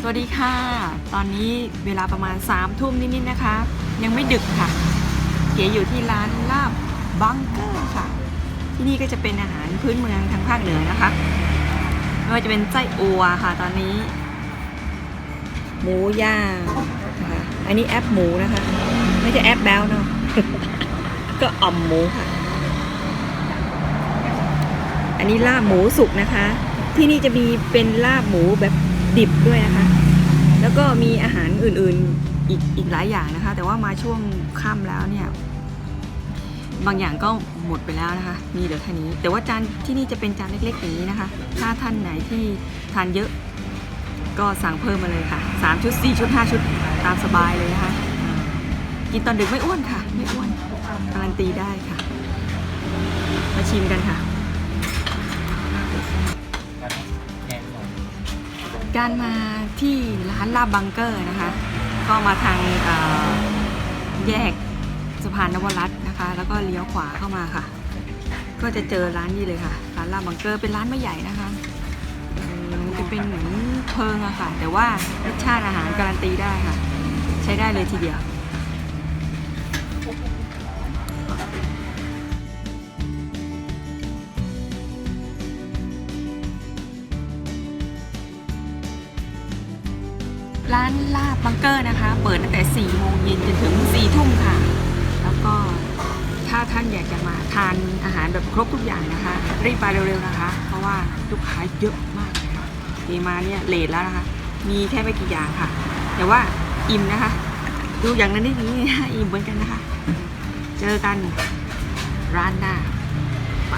สวัสดีค่ะ ตอนนี้เวลาประมาณ3ามทุ่มนิดๆนะคะ ยังไม่ดึกค่ะ เก๋อยู่ที่ร้านลาบบังเกอร์ค่ะ ที่นี่ก็จะเป็นอาหารพื้นเมืองทางภาคเหนือนะคะ ไม่ว่าจะเป็นไส้อัวค่ะ ตอนนี้ หมูย่างนะคะอันนี้แอปหมูนะคะ ไม่ใช่แอปแบลเนาะก็อ่อมหมูค่ะ อันนี้ลาบหมูสุกนะคะ ที่นี่จะมีเป็นลาบหมูแบบดิบด้วยนะคะ แล้วก็มีอาหารอื่นๆอีกอีกหลายอย่างนะคะ แต่ว่ามาช่วงค่ำแล้วเนี่ย บางอย่างก็หมดไปแล้วนะคะมีเหลือแค่นี้ แต่ว่าจานที่นี่จะเป็นจานเล็กๆอย่างนี้นะคะ ถ้าท่านไหนที่ทานเยอะ ก็สั่งเพิ่มมาเลยค่ะ3ชุด4ชุด5ชุดตามสบายเลยนะคะ กินตอนดึกไม่อ้วนค่ะ ไม่อ้วนการันตีได้ค่ะ มาชิมกันค่ะ การมาที่ร้านลาบบังเกอร์นะคะ ก็มาทางแยกสะพานนวรัตน์นะคะ แล้วก็เลี้ยวขวาเข้ามาค่ะ ก็จะเจอร้านนี้เลยค่ะ ร้านลาบบังเกอร์เป็นร้านไม่ใหญ่นะคะมันจะเป็นเหมือนเพิงอะค่ะ แต่ว่ารสชาติอาหารการันตีได้ค่ะ ใช้ได้เลยทีเดียว ร้านลาบบังเกอร์นะคะ เปิดตั้งแต่ 4 โมงเย็นจนถึง 4 ทุ่มค่ะ แล้วก็ถ้าท่านอยากจะมาทานอาหารแบบครบทุกอย่างนะคะ รีบมาเร็วๆนะคะ เพราะว่าลูกค้าเยอะมากเลยค่ะเทมาเนี่ยเลทแล้วนะคะ มีแค่ไม่กี่อย่างค่ะ แต่ว่าอิ่มนะคะ ดูอย่างนั้นนี่นี่อิ่มเหมือนกันนะคะ เจอกันร้านหน้าไป